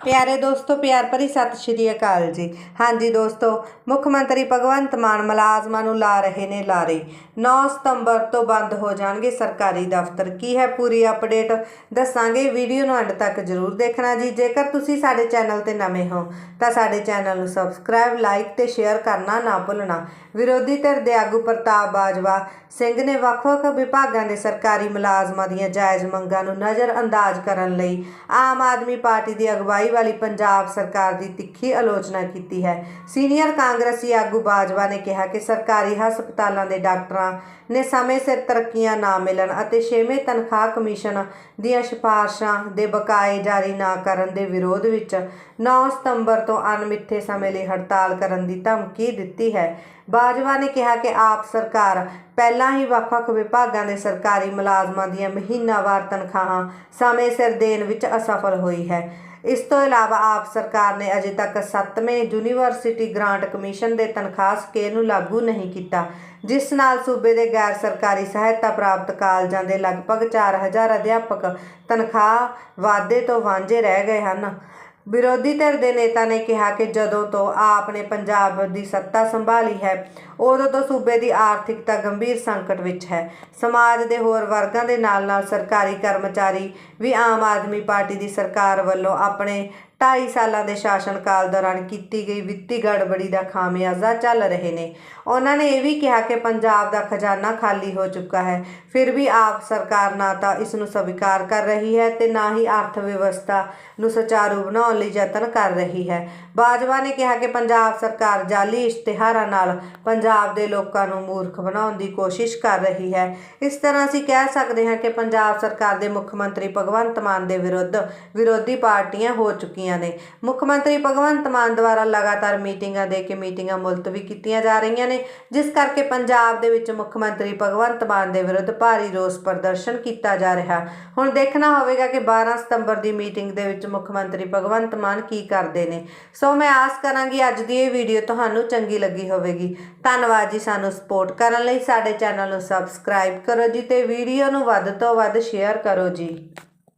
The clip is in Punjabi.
ਪਿਆਰੇ ਦੋਸਤੋ, ਪਿਆਰ ਭਰੀ ਸਤਿ ਸ਼੍ਰੀ ਅਕਾਲ ਜੀ। ਹਾਂਜੀ ਦੋਸਤੋ, ਮੁੱਖ ਮੰਤਰੀ ਭਗਵੰਤ ਮਾਨ ਮੁਲਾਜ਼ਮਾਂ ਨੂੰ ਲਾ ਰਹੇ ਨੇ ਲਾਰੇ। 9 ਸਤੰਬਰ ਤੋਂ ਬੰਦ ਹੋ ਜਾਣਗੇ ਸਰਕਾਰੀ ਦਫ਼ਤਰ। ਕੀ ਹੈ ਪੂਰੀ ਅਪਡੇਟ? ਦੱਸਾਂਗੇ, ਵੀਡੀਓ ਨੂੰ ਅੰਤ ਤੱਕ ਜ਼ਰੂਰ ਦੇਖਣਾ ਜੀ। ਜੇਕਰ ਤੁਸੀਂ ਸਾਡੇ ਚੈਨਲ ਤੇ ਨਵੇਂ ਹੋ, ਤਾਂ ਸਾਡੇ ਚੈਨਲ ਨੂੰ ਸਬਸਕ੍ਰਾਈਬ, ਲਾਈਕ ਤੇ ਸ਼ੇਅਰ ਕਰਨਾ ਨਾ ਭੁੱਲਣਾ। ਵਿਰੋਧੀ ਧਿਰ ਦੇ ਆਗੂ ਪ੍ਰਤਾਪ ਬਾਜਵਾ ਸਿੰਘ ਨੇ ਵੱਖ-ਵੱਖ ਵਿਭਾਗਾਂ ਦੇ ਸਰਕਾਰੀ ਮੁਲਾਜ਼ਮਾਂ ਦੀਆਂ ਜਾਇਜ਼ ਮੰਗਾਂ ਨੂੰ ਨਜ਼ਰਅੰਦਾਜ਼ ਕਰਨ ਲਈ ਆਮ ਆਦਮੀ ਪਾਰਟੀ ਦੀ ਅਗਵਾਈ ਵਾਲੀ ਪੰਜਾਬ ਸਰਕਾਰ ਦੀ ਤਿੱਖੀ ਆਲੋਚਨਾ ਕੀਤੀ ਹੈ। ਸੀਨੀਅਰ ਕਾਂਗਰਸੀ ਆਗੂ ਬਾਜਵਾ ਨੇ ਕਿਹਾ ਕਿ ਸਰਕਾਰੀ ਹਸਪਤਾਲਾਂ ਦੇ ਡਾਕਟਰਾਂ ਨੇ ਸਮੇਂ ਸਿਰ ਤਰੱਕੀਆਂ ਨਾ ਮਿਲਣ ਅਤੇ ਛੇਵੇਂ ਤਨਖਾਹ ਕਮਿਸ਼ਨ ਦੀਆਂ ਸਿਫਾਰਸ਼ਾਂ ਦੇ ਬਕਾਏ ਜਾਰੀ ਨਾ ਕਰਨ ਦੇ ਵਿਰੋਧ ਵਿੱਚ 9 ਸਤੰਬਰ ਤੋਂ ਅਣਮਿੱਥੇ ਸਮੇਂ ਲਈ ਹੜਤਾਲ ਕਰਨ ਦੀ ਧਮਕੀ ਦਿੱਤੀ ਹੈ। ਬਾਜਵਾ ਨੇ ਕਿਹਾ ਕਿ ਆਪ ਸਰਕਾਰ ਪਹਿਲਾਂ ਹੀ ਵੱਖ-ਵੱਖ ਵਿਭਾਗਾਂ ਦੇ ਸਰਕਾਰੀ ਮੁਲਾਜ਼ਮਾਂ ਦੀਆਂ ਮਹੀਨਾਵਾਰ ਤਨਖਾਹਾਂ ਸਮੇਂ ਸਿਰ ਦੇਣ ਵਿੱਚ ਅਸਫਲ ਹੋਈ ਹੈ। ਇਸ ਤੋਂ ਇਲਾਵਾ ਆਪ ਸਰਕਾਰ ਨੇ ਅਜੇ ਤੱਕ 7ਵੇਂ ਯੂਨੀਵਰਸਿਟੀ ਗ੍ਰਾਂਟ ਕਮਿਸ਼ਨ ਦੇ ਤਨਖਾਹ ਸਕੇਲ ਨੂੰ ਲਾਗੂ ਨਹੀਂ ਕੀਤਾ, ਜਿਸ ਨਾਲ ਸੂਬੇ ਦੇ ਗੈਰ ਸਰਕਾਰੀ ਸਹਾਇਤਾ ਪ੍ਰਾਪਤ ਕਾਲਜਾਂ ਦੇ ਲਗਭਗ 4000 ਅਧਿਆਪਕ ਤਨਖਾਹ ਵਾਧੇ ਤੋਂ ਵਾਂਝੇ ਰਹਿ ਗਏ ਹਨ। ਵਿਰੋਧੀ ਧਿਰ ਦੇ ਨੇਤਾ ਨੇ ਕਿਹਾ ਕਿ ਜਦੋਂ ਤੋਂ ਆਪ ਨੇ ਪੰਜਾਬ ਦੀ ਸੱਤਾ ਸੰਭਾਲੀ ਹੈ, ਉਦੋਂ ਤੋਂ ਸੂਬੇ ਦੀ ਆਰਥਿਕਤਾ ਗੰਭੀਰ ਸੰਕਟ ਵਿੱਚ ਹੈ। ਸਮਾਜ ਦੇ ਹੋਰ ਵਰਗਾਂ ਦੇ ਨਾਲ-ਨਾਲ ਸਰਕਾਰੀ ਕਰਮਚਾਰੀ ਵੀ ਆਮ ਆਦਮੀ ਪਾਰਟੀ ਦੀ ਸਰਕਾਰ ਵੱਲੋਂ ਆਪਣੇ ਢਾਈ ਸਾਲਾਂ ਦੇ ਸ਼ਾਸਨ ਕਾਲ ਦੌਰਾਨ ਕੀਤੀ ਗਈ ਵਿੱਤੀ ਗੜਬੜੀ ਦਾ ਖਾਮਿਆਜ਼ਾ ਚੱਲ ਰਹੇ ਨੇ। ਉਹਨਾਂ ਨੇ ਇਹ ਵੀ ਕਿਹਾ ਕਿ ਪੰਜਾਬ ਦਾ ਖਜ਼ਾਨਾ ਖਾਲੀ ਹੋ ਚੁੱਕਾ ਹੈ। ਫਿਰ ਵੀ ਆਪ ਸਰਕਾਰ ਨਾ ਤਾਂ ਇਸ ਨੂੰ ਸਵੀਕਾਰ ਕਰ ਰਹੀ ਹੈ ਤੇ ਨਾ ਹੀ ਅਰਥ ਵਿਵਸਥਾ ਨੂੰ ਸੁਚਾਰੂ ਬਣਾਉਣ ਲਈ ਯਤਨ ਕਰ ਰਹੀ ਹੈ। ਬਾਜਵਾ ਨੇ ਕਿਹਾ ਕਿ ਪੰਜਾਬ ਸਰਕਾਰ ਜਾਲੀ ਇਸ਼ਤਿਹਾਰਾਂ ਨਾਲ ਪੰਜਾਬ ਦੇ ਲੋਕਾਂ ਨੂੰ ਮੂਰਖ ਬਣਾਉਣ ਦੀ ਕੋਸ਼ਿਸ਼ ਕਰ ਰਹੀ ਹੈ। ਇਸ ਤਰ੍ਹਾਂ ਅਸੀਂ ਕਹਿ ਸਕਦੇ ਹਾਂ ਕਿ ਪੰਜਾਬ ਸਰਕਾਰ ਦੇ ਮੁੱਖ ਮੰਤਰੀ ਭਗਵੰਤ ਮਾਨ ਦੇ ਵਿਰੁੱਧ ਵਿਰੋਧੀ ਪਾਰਟੀਆਂ ਹੋ ਚੁੱਕੀਆਂ ਨੇ। ਮੁੱਖ ਮੰਤਰੀ ਭਗਵੰਤ ਮਾਨ ਦੁਆਰਾ ਲਗਾਤਾਰ ਮੀਟਿੰਗਾਂ ਦੇ ਕੇ ਮੀਟਿੰਗਾਂ ਮੁਲਤਵੀ ਕੀਤੀਆਂ ਜਾ ਰਹੀਆਂ ਨੇ, ਜਿਸ ਕਰਕੇ ਪੰਜਾਬ ਦੇ ਵਿੱਚ ਮੁੱਖ ਮੰਤਰੀ ਭਗਵੰਤ ਮਾਨ ਦੇ ਵਿਰੁੱਧ ਭਾਰੀ ਰੋਸ ਪ੍ਰਦਰਸ਼ਨ ਕੀਤਾ ਜਾ ਰਿਹਾ। ਹੁਣ ਦੇਖਣਾ ਹੋਵੇਗਾ ਕਿ 12 ਸਤੰਬਰ ਦੀ ਮੀਟਿੰਗ ਦੇ ਵਿੱਚ ਮੁੱਖ ਮੰਤਰੀ ਭਗਵੰਤ ਮਾਨ ਕੀ ਕਰਦੇ ਨੇ। ਸੋ ਮੈਂ ਆਸ ਕਰਾਂਗੀ ਅੱਜ ਦੀ ਇਹ ਵੀਡੀਓ ਤੁਹਾਨੂੰ ਚੰਗੀ ਲੱਗੀ ਹੋਵੇਗੀ। ਧੰਨਵਾਦ ਜੀ ਸਾਨੂੰ ਸਪੋਰਟ ਕਰਨ ਲਈ। ਸਾਡੇ ਚੈਨਲ ਨੂੰ ਸਬਸਕ੍ਰਾਈਬ ਕਰੋ ਜੀ ਤੇ ਵੀਡੀਓ ਨੂੰ ਵੱਧ ਤੋਂ ਵੱਧ ਸ਼ੇਅਰ ਕਰੋ ਜੀ।